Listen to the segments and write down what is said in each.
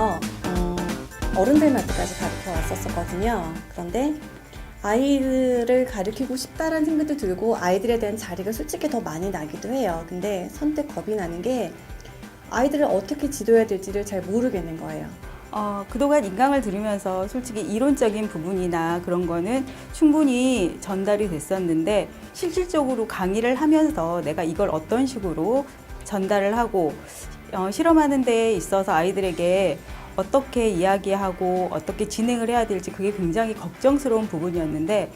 어 른들한테까지 가르쳐 왔었거든요. 그런데 아이들을 가르치고 싶다라는 생각도 들고 아이들에 대한 자리가 솔직히 더 많이 나기도 해요. 근데 선뜻 겁이 나는 게 아이들을 어떻게 지도해야 될지를 잘 모르겠는 거예요. 어, 그동안 인강을 들으면서 솔직히 이론적인 부분이나 그런 거는 충분히 전달이 됐었는데 실질적으로 강의를 하면서 내가 이걸 어떤 식으로 전달을 하고 어, 실험하는 데 있어서 아이들에게 어떻게 이야기하고 어떻게 진행을 해야 될지 그게 굉장히 걱정스러운 부분이었는데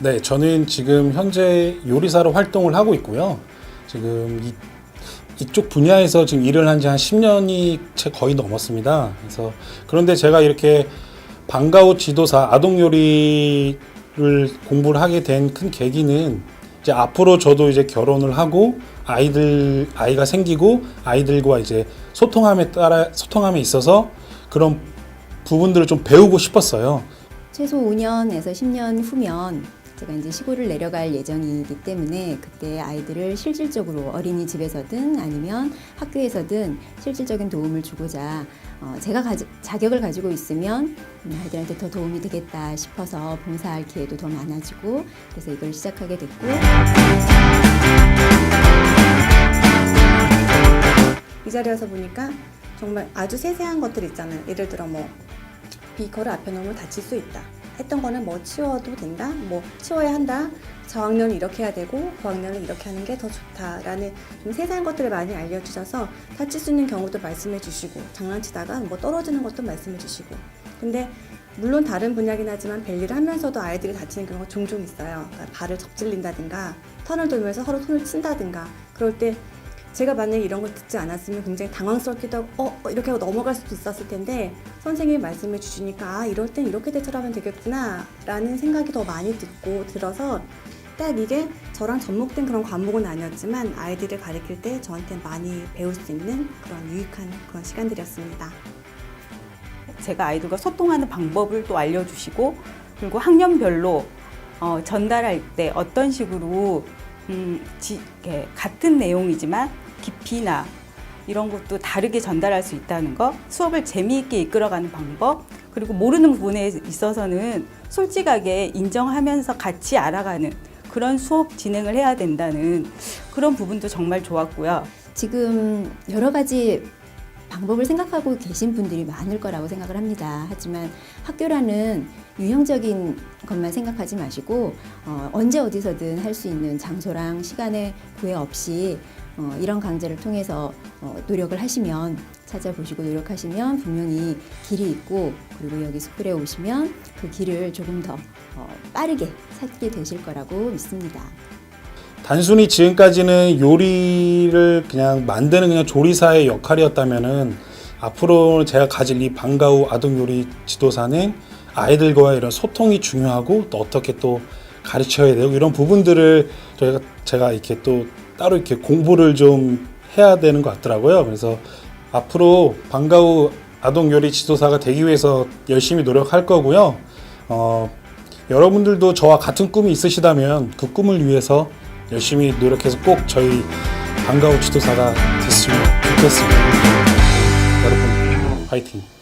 네, 저는 지금 현재 요리사로 활동을 하고 있고요. 지금 이, 이쪽 분야에서 지금 일을 한 지 한 10년이 채 거의 넘었습니다. 그래서 그런데 제가 이렇게 방과후 지도사 아동 요리를 공부를 하게 된 큰 계기는 이제 앞으로 저도 이제 결혼을 하고 아이들 아이가 생기고 아이들과 이제 소통함에 따라 소통함에 있어서 그런 부분들을 좀 배우고 싶었어요. 최소 5년에서 10년 후면 제가 이제 시골을 내려갈 예정이기 때문에 그때 아이들을 실질적으로 어린이집에서든 아니면 학교에서든 실질적인 도움을 주고자 어, 제가 가지, 자격을 가지고 있으면 음, 아이들한테 더 도움이 되겠다 싶어서 봉사할 기회도 더 많아지고 그래서 이걸 시작하게 됐고 이 자리에 서 보니까 정말 아주 세세한 것들 있잖아요. 예를 들어 뭐 비커를 앞에 놓으면 다칠 수 있다. 했던 거는 뭐 치워도 된다. 뭐 치워야 한다. 저학년은 이렇게 해야 되고 고학년은 이렇게 하는 게 더 좋다라는 좀 세세한 것들을 많이 알려주셔서 다칠 수 있는 경우도 말씀해 주시고 장난치다가 뭐 떨어지는 것도 말씀해 주시고 근데 물론 다른 분야긴 하지만 벨리를 하면서도 아이들이 다치는 경우가 종종 있어요. 그러니까 발을 접질린다든가 턴을 돌면서 서로 손을 친다든가 그럴 때 제가 만약에 이런 걸 듣지 않았으면 굉장히 당황스럽기도 하고 어? 어, 이렇게 하고 넘어갈 수도 있었을 텐데 선생님이 말씀해 주시니까 아 이럴 땐 이렇게 대처하면 되겠구나 라는 생각이 더 많이 듣고 들어서 딱 이게 저랑 접목된 그런 과목은 아니었지만 아이들을 가르칠 때 저한테 많이 배울 수 있는 그런 유익한 그런 시간들이었습니다. 제가 아이들과 소통하는 방법을 또 알려주시고 그리고 학년별로 어, 전달할 때 어떤 식으로 음, 지, 이렇게 같은 내용이지만 깊이나 이런 것도 다르게 전달할 수 있다는 거, 수업을 재미있게 이끌어가는 방법, 그리고 모르는 부분에 있어서는 솔직하게 인정하면서 같이 알아가는 그런 수업 진행을 해야 된다는 그런 부분도 정말 좋았고요. 지금 여러 가지 방법을 생각하고 계신 분들이 많을 거라고 생각을 합니다. 하지만 학교라는 유형적인 것만 생각하지 마시고 어, 언제 어디서든 할 수 있는 장소랑 시간의 구애 없이 어, 이런 강좌를 통해서 어, 노력을 하시면 찾아보시고 노력하시면 분명히 길이 있고 그리고 여기 스쿨에 오시면 그 길을 조금 더 어, 빠르게 찾게 되실 거라고 믿습니다. 단순히 지금까지는 요리를 그냥 만드는 그냥 조리사의 역할이었다면은 앞으로 제가 가질 이 방과후 아동 요리 지도사는 아이들과의 이런 소통이 중요하고 또 어떻게 또 가르쳐야 되고 이런 부분들을 저희가 제가 이렇게 또 따로 이렇게 공부를 좀 해야 되는 것 같더라고요. 그래서 앞으로 방과후 아동 요리 지도사가 되기 위해서 열심히 노력할 거고요. 어, 여러분들도 저와 같은 꿈이 있으시다면 그 꿈을 위해서 열심히 노력해서 꼭 저희 방과후 지도사가 됐으면 좋겠습니다. 여러분, 화이팅!